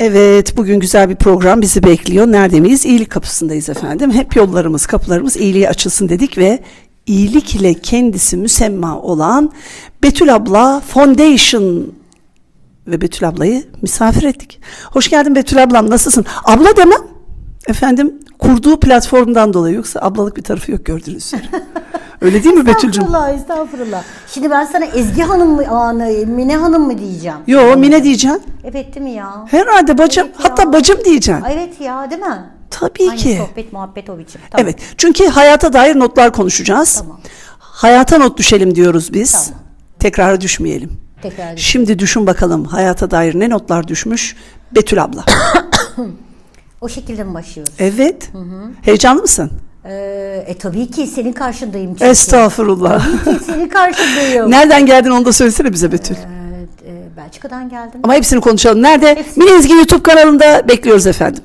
Evet, bugün güzel bir program bizi bekliyor. Nerede miyiz? İyilik kapısındayız efendim. Hep yollarımız, kapılarımız iyiliğe açılsın dedik ve iyilik ile kendisi müsemma olan Betül abla Foundation ve Betül ablayı misafir ettik. Hoş geldin Betül ablam, nasılsın? Abla demem. Efendim, kurduğu platformdan dolayı yoksa ablalık bir tarafı yok gördüğünüz üzere. Öyle değil mi Betül'cüm? Estağfurullah, estağfurullah. Şimdi ben sana Ezgi Hanım mı, aa, ne, Mine Hanım mı diyeceğim? Yo, Mine diyeceksin. Evet değil mi ya? Herhalde bacım, Evet ya. hatta bacım diyeceksin. Ay, Evet ya değil mi? Tabii Aynı ki. sohbet muhabbet o biçim. Tamam. Evet. Çünkü hayata dair notlar konuşacağız. Tamam. Hayata not düşelim diyoruz biz. Tamam. Tekrar düşmeyelim. Tekrar. Şimdi düşün bakalım hayata dair ne notlar düşmüş Betül abla. O şekilde mi başlıyoruz? Evet. Heyecanlı mısın? E tabii ki senin karşındayım çünkü. Estağfurullah. senin karşındayım. Nereden geldin onu da söylesene bize Betül. Ee, e, Belçika'dan geldim. Ama hepsini konuşalım. Nerede? Hepsini. Mine Ezgi YouTube kanalında bekliyoruz efendim.